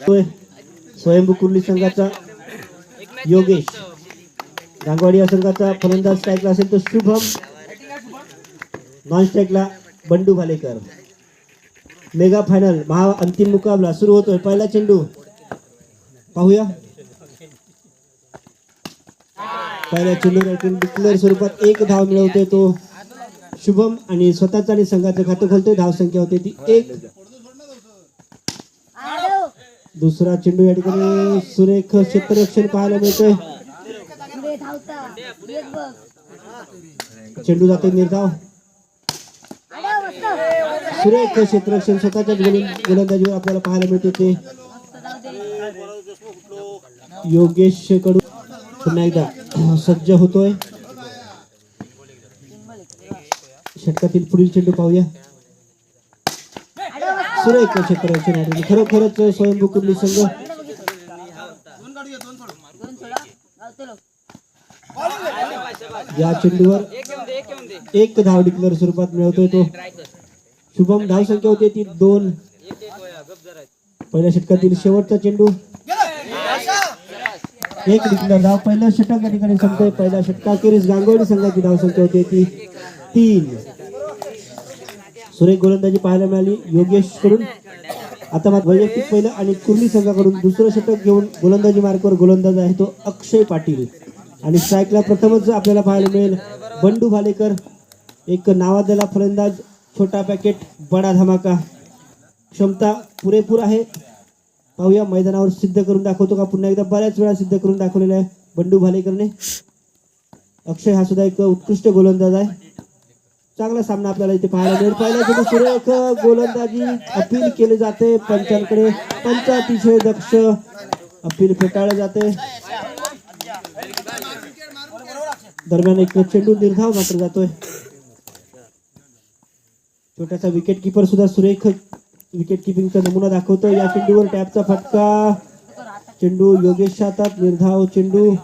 होय. स्वयंभू कुर्ली संघाचा योगेश. रांगवाडी या संघाचा फलंदाज स्ट्राईकला असेल तर शुभम नॉन स्ट्राईकला बंडू भालेकर. मेगा फायनल महा अंतिम मुकाबला सुरू होतोय. पहिला चेंडू. पाहूया. पहिल्या चेंडू डिक्लेअर स्वरूपात एक धाव मिळवतोय तो. शुभम आणि स्वतःचा आणि संघाचं खातं खोलतोय. धाव संख्या होते ती एक. दुसरा चेंडू या ठिकाणी सुरेख क्षेत्ररक्षण पाहायला मिळतोय. चेंडू जातो निर्धाव. सुरेख क्षेत्ररक्षण स्वतःच्याच गोलंदाजीवर आपल्याला पाहायला मिळते ते. योगेशकडून पुन्हा एकदा सज्ज होतोय. षटकातील पुढील चेंडू पाहूया. सुरेख क्षेत्ररक्षण या ठिकाणी खरोखरच स्वयंभू कुर्ली संघ? या चेंडूवर एक धाव डिक्लेअर स्वरूपात मिळवतोय तो. शुभम धाव संख्या होती ती दोन. पहिल्या षटकातील शेवटचा चेंडू. एक डिक्लेअर धाव पहिलं षटक या ठिकाणी संपतोय. पहिल्या षटकाखेरीस गांगोळी संघाची धाव संख्या होती ती तीन. सुरेख गोलंदाजी पाहायला मिळाली. योगेशकडून आता मात्र वैयक्तिक पहिलं आणि कुर्ली संघाकडून दुसरं षटक घेऊन गोलंदाजी मार्कवर गोलंदाज आहे तो अक्षय पाटील. आणि स्ट्राईकला प्रथमच आपल्याला पाहायला मिळेल बंडू भालेकर. एक नावाजलेला फलंदाज छोटा पॅकेट बडा धमाका. क्षमता पुरेपूर आहे. पाहूया मैदानावर सिद्ध करून दाखवतो का? पुन्हा एकदा बऱ्याच वेळा सिद्ध करून दाखवलेला आहे बंडू भालेकरने. अक्षय हा सुद्धा एक उत्कृष्ट गोलंदाज आहे. चांगला सामना आपल्याला इथे पाहायला मिळेल. पहिला सुरेख गोलंदाजी अपील केले जाते. पंचांकडे पंच अतिशय दक्ष अपील फेटाळले जाते. दरम्यान एक चेंडू निर्धाव मात्र जातोय. छोटासा विकेट किपर सुद्धा सुरेख विकेट किपिंगचा नमुना दाखवतोय. या चेंडूवर टॅपचा फटका. चेंडू योगेश हातात निर्धाव चेंडू.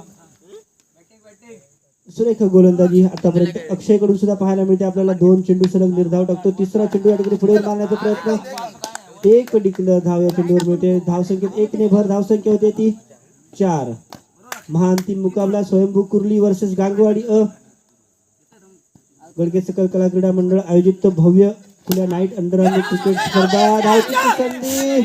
सुरेख गोलंदाजी आतापर्यंत अक्षयकडून सुद्धा पाहायला मिळते. आपल्याला दोन चेंडू सलग निर्धाव टाकतो. तिसरा चेंडू या ठिकाणी पुढे मारण्याचा प्रयत्न एक डिक्लेअर धाव या चेंडूवर मिळते. धाव संख्येत एक ने भर धाव संख्या होते ती चार. महाअंतिम मुकाबला स्वयंभू कुर्ली वर्सेस गांगवाडी अ. गडगे सकल कला क्रीडा मंडळ आयोजित भव्य खुल्या नाईट अंडर क्रिकेट स्पर्धा. धावची संधी.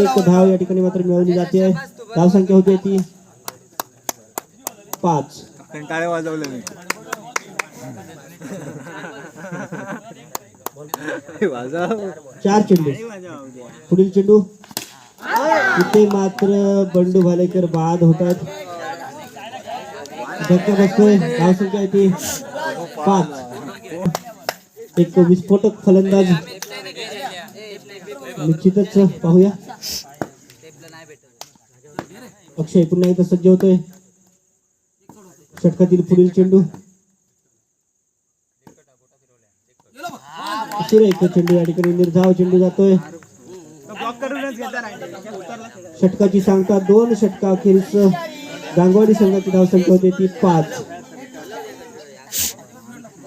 एक धाव या ठिकाणी मात्र मिळवली जाते. धाव संख्या होती ती पाच. टाळे वाजवले मी. वाजव. चार चेंडू. पुढील चेंडू? इथे मात्र बंडू भालेकर बाद होतात. धक्का बसतोय. धाव संख्या येते पाच. एक विस्फोटक फलंदाज. निश्चितच पाहूया. अक्षय पुन्हा एकदा सज्ज होतोय. षटकातील पुढील चेंडू. सुरेख चेंडू या ठिकाणी निर्धाव चेंडू जातोय. षटकाची सांगता दोन षटका अखेरीस गांगवाडी संघाची धावसंख्या होती ती पाच.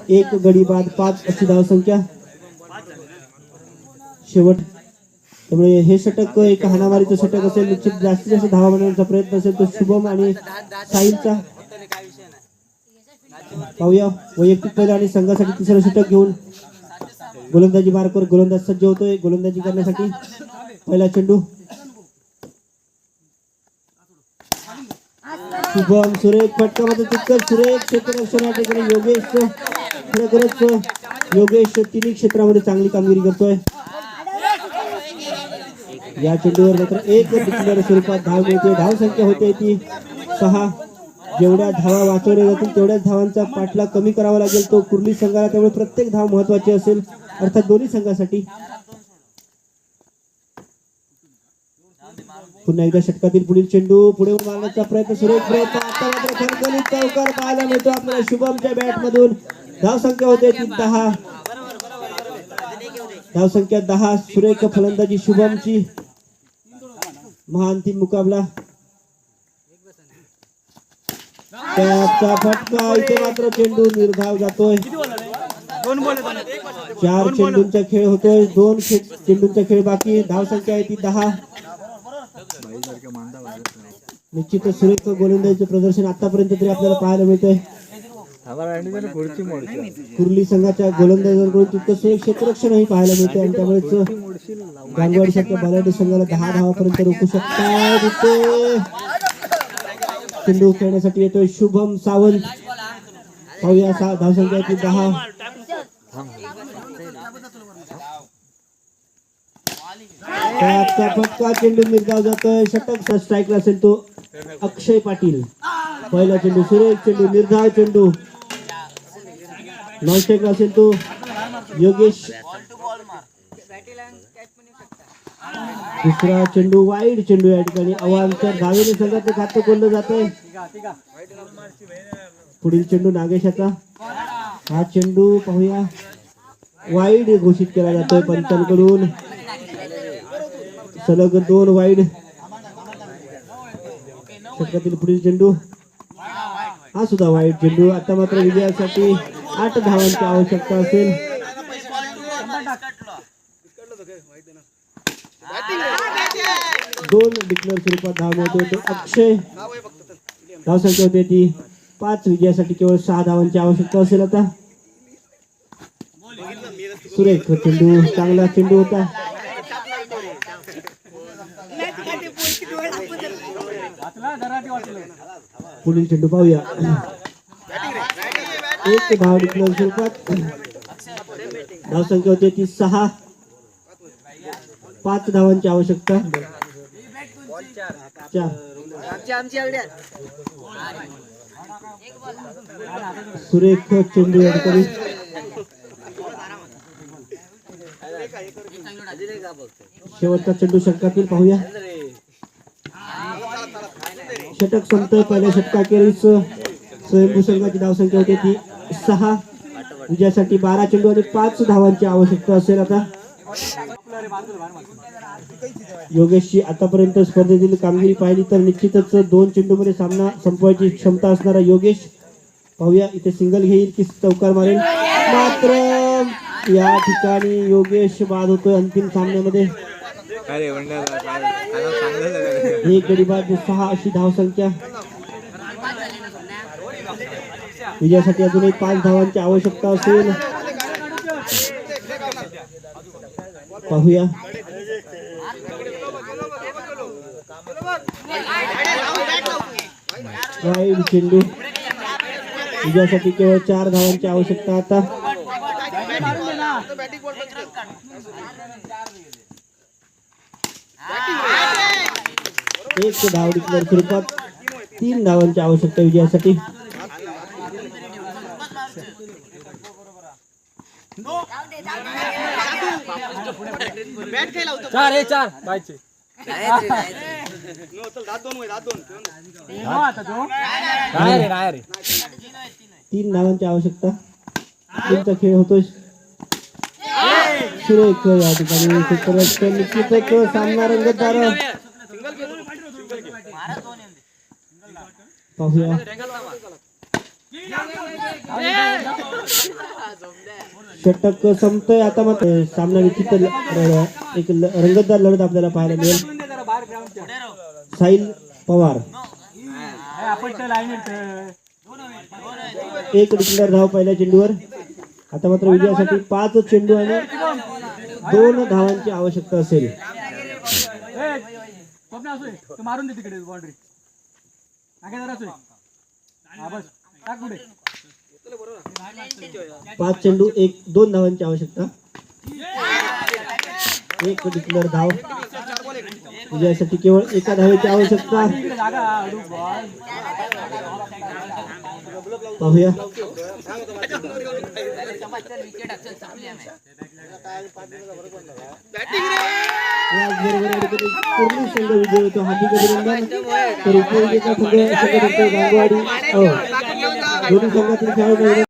एक गडी बाद पाच अशी धावसंख्या शेवट त्यामुळे हे षटक एक हाणामारीचं षटक असेल. निश्चित जास्तीत जास्त धावा बनवण्याचा प्रयत्न असेल तो शुभम आणि साईलचा पाहूया. वैयक्तिक पहिला आणि संघासाठी तिसरं षटक घेऊन गोलंदाजी मार्कवर गोलंदाज सज्ज होतोय. गोलंदाजी करण्यासाठी पहिला चेंडू. शुभम सुरेख फटकामध्ये तितकं. सुरेख क्षेत्ररक्षण या ठिकाणी योगेश. खरोखरच योगेश तिन्ही क्षेत्रामध्ये चांगली कामगिरी करतोय. या चेंडूवर मात्र एक स्वरूपात धाव मिळते धाव संख्या होते ती सहा. जेवढ्या धावा वाचवल्या जातील तेवढ्याच धावांचा पाठलाग कमी करावा लागेल. तो कुर्ली संघाला त्यामुळे प्रत्येक धाव महत्वाची असेल. अर्थात दोन्ही संघासाठी. पुन्हा एकदा षटकातील पुढील चेंडू पुढे मारण्याचा प्रयत्न सुरू प्रयत्न आता मात्र खणखणीत चौकार पाहायला मिळतो आपल्याला शुभमच्या बॅट मधून धाव संख्या होते ती दहा. धाव संख्या दहा सुरेख फलंदाजी शुभमची. महाअंतिम मुकाबला. त्याचा फटका इथे मात्र चेंडू निर्धाव जातोय. चार चेंडूंचा खेळ होतोय. दोन चेंडूंचा खेळ बाकी. धाव संख्या आहे ती दहा. निश्चितच सुरेख गोलंदाजीचं प्रदर्शन आतापर्यंत तरी आपल्याला पाहायला मिळतंय. कुर्ली संघाच्या गोलंदाजांकडून तितकं सुरेख क्षेत्ररक्षणही पाहायला मिळते आणि त्यामुळेच गांगवाडी सारख्या बलाढ्य संघाला दहा धावापर्यंत रोखू शकतात चेंडू खेळण्यासाठी येतोय शुभम सावंत. पाहूया सा- धावसंख्या दहा. फटका चेंडू मिरगाव जातोय. षटक स्ट्राईकला असेल तो अक्षय पाटील. पहिला चेंडू सुरेश चेंडू निर्धाव चेंडू नॉनस्ट्राईकला असेल तो योगेश दुसरा चेंडू वाईड चेंडू या ठिकाणी. अवांतर धावेने संघात खातं कोणलं जात पुढील चेंडू नागेशाचा. हा चेंडू पाहूया. वाईड घोषित केला जातोय पंचांकडून सलग दोन वाईड षटकातील पुढील चेंडू. हा सुद्धा वाईट चेंडू. आता मात्र विजयासाठी आठ धावांची आवश्यकता असेल. दोन डिक्लेअर स्वरूपात धाव मिळतोय तो अक्षय धावसंख्या होते ती पाच विजयासाठी केवळ सहा धावांची आवश्यकता असेल आता सुरेख चेंडू चांगला चेंडू होता पुढील चेंडू पाहूया एक धाव डिक्लेअर स्वरूपात धावसंख्या होते ती सहा पाच धावांची आवश्यकता. सुरेख चेंडू या शेवटचा चेंडू षटकातील पाहूया. षटक संपतोय. पहिल्या षटकाखेरीस स्वयंभू संघाची धावसंख्या होती. ती सहा. विजयासाठी बारा चेंडू आणि पाच धावांची आवश्यकता असेल आता. योगेशची आतापर्यंत स्पर्धेतील कामगिरी पाहिली तर निश्चितच दोन चेंडूमध्ये सामना संपवायची क्षमता असणारा योगेश. पाहूया इथे सिंगल घेईल की चौकार मारेल? मात्र या ठिकाणी योगेश बाद होतोय अंतिम सामन्यामध्ये. एक गडी बाद सहा अशी धावसंख्या विजयासाठी अजूनही पाच धावांची आवश्यकता असेल. पाहूया. वाईड चेंडू तुझ्यासाठी केवळ चार धावांची आवश्यकता आता. एक धाव डिक्लेअर स्वरूपात तीन धावांची आवश्यकता विजयासाठी. चार हे चार. बायचे. नाही रे नाही रे. तीन धावांची आवश्यकता. तुमचा खेळ होतोय. सुरेख या ठिकाणी निश्चितच सामना रंगतदार पाहूया. षटक संपतोय आता मात्र सामना निश्चित एक ल- रंगतदार लढत आपल्याला पाहायला मिळेल. साहिल पवार. एक डिक्लेअर धाव पहिल्या चेंडूवर. आता मात्र विजयासाठी पाच चेंडू आणि दोन धावांची आवश्यकता असेल. मारून दे तिकडे बाउंड्री पाच चेंडू एक दोन धावांची आवश्यकता. एक पर्टिक्युलर धाव. विजयासाठी केवळ एका धावेची आवश्यकता. पाहूया. पूर्ण संघ विजय होतो. हार्दिक अभिनंदन. तर उपविजेता संघ संघ गांगवाडी. हो. ধনী সংগঠন